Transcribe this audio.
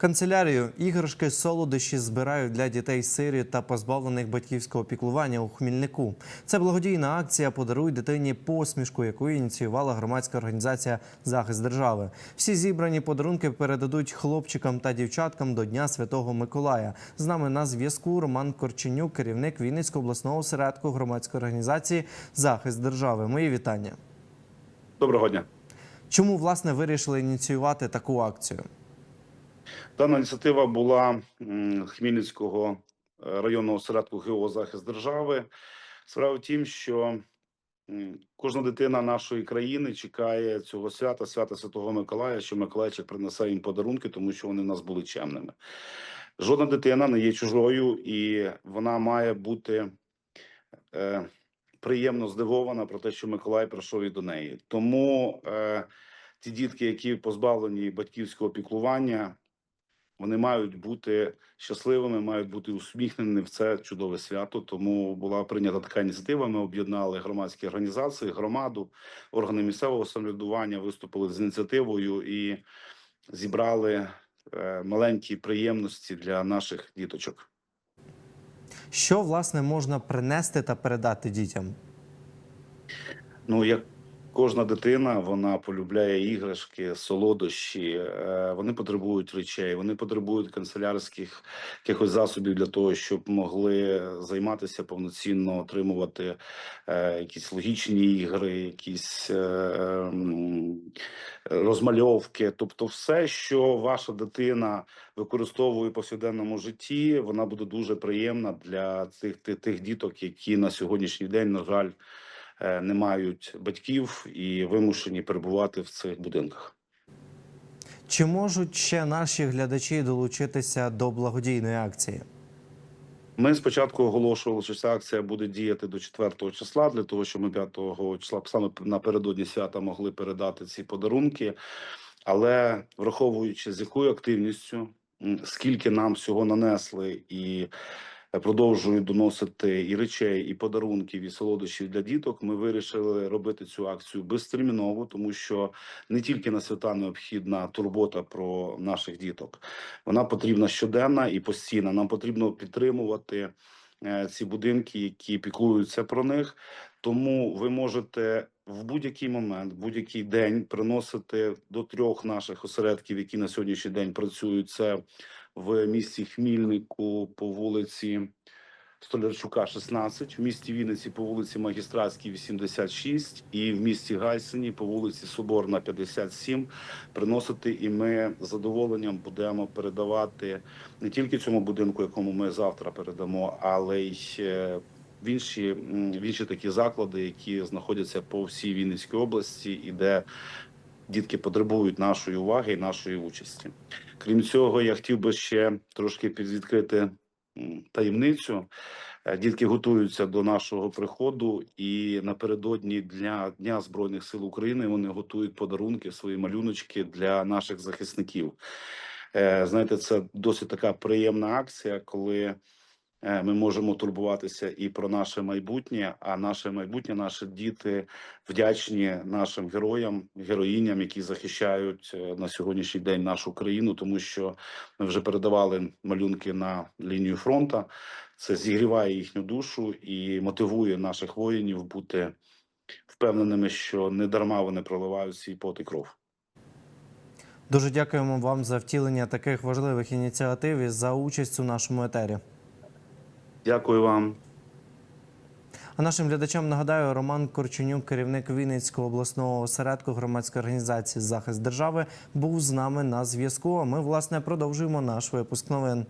Канцелярію іграшки солодощі збирають для дітей сирі та позбавлених батьківського піклування у Хмільнику. Це благодійна акція Подаруй дитині посмішку, яку ініціювала громадська організація Захист держави. Всі зібрані подарунки передадуть хлопчикам та дівчаткам до Дня Святого Миколая. З нами на зв'язку Роман Корченюк, керівник Вінницького обласного осередку громадської організації Захист держави. Мої вітання. Доброго дня. Чому власне вирішили ініціювати таку акцію? Дана ініціатива була Хмельницького е, районного осередку ГО захист держави. Справа в тім, що кожна дитина нашої країни чекає цього свята, свята Святого Миколая, що Миколайчик принесе їм подарунки, тому що вони в нас були чемними. Жодна дитина не є чужою, і вона має бути е, приємно здивована про те, що Миколай прийшов і до неї. Тому е, ті дітки, які позбавлені батьківського піклування, вони мають бути щасливими, мають бути усміхнені в це чудове свято. Тому була прийнята така ініціатива. Ми об'єднали громадські організації, громаду, органи місцевого самоврядування, виступили з ініціативою і зібрали е, маленькі приємності для наших діточок. Що власне можна принести та передати дітям? Ну, як кожна дитина, вона полюбляє іграшки, солодощі. е, Вони потребують речей, вони потребують канцелярських якихось засобів для того, щоб могли займатися повноцінно, отримувати е, якісь логічні ігри, якісь е, ем, розмальовки. Тобто, все, що ваша дитина використовує у повсякденному житті, вона буде дуже приємна для цих тих, тих діток, які на сьогоднішній день, на жаль, не мають батьків і вимушені перебувати в цих будинках. Чи можуть ще наші глядачі долучитися до благодійної акції? Ми спочатку оголошували, що ця акція буде діяти до 4 числа, для того, щоб ми 5 числа саме напередодні свята могли передати ці подарунки. Але враховуючи з якою активністю, скільки нам всього нанесли і продовжують доносити і речей, і подарунків, і солодощів для діток, ми вирішили робити цю акцію безтерміново, тому що не тільки на свята необхідна турбота про наших діток, вона потрібна щоденна і постійна. Нам потрібно підтримувати е, ці будинки, які піклуються про них. Тому ви можете в будь-який момент, будь-який день приносити до трьох наших осередків, які на сьогоднішній день працюють. Це в місті Хмільнику по вулиці Столярчука, 16, в місті Вінниці по вулиці Магістратській, 86 і в місті Гайсині по вулиці Соборна, 57 приносити. І ми з задоволенням будемо передавати не тільки цьому будинку, якому ми завтра передамо, але й е, в інші, в інші такі заклади, які знаходяться по всій Вінницькій області, і де дітки потребують нашої уваги і нашої участі. Крім цього, я хотів би ще трошки підвідкрити таємницю. Е, Дітки готуються до нашого приходу, і напередодні для Дня Збройних сил України вони готують подарунки, свої малюночки для наших захисників. Е, Знаєте, це досить така приємна акція, коли ми можемо турбуватися і про наше майбутнє. А наше майбутнє, наші діти вдячні нашим героям, героїням, які захищають е, на сьогоднішній день нашу країну, тому що ми вже передавали малюнки на лінію фронту. Це зігріває їхню душу і мотивує наших воїнів бути впевненими, що не дарма вони проливають свій пот і кров. Дуже дякуємо вам за втілення таких важливих ініціатив і за участь у нашому етері. Дякую вам. А нашим глядачам нагадаю, Роман Корченюк, керівник Вінницького обласного осередку громадської організації Захист держави, був з нами на зв'язку. А ми власне продовжуємо наш випуск новин.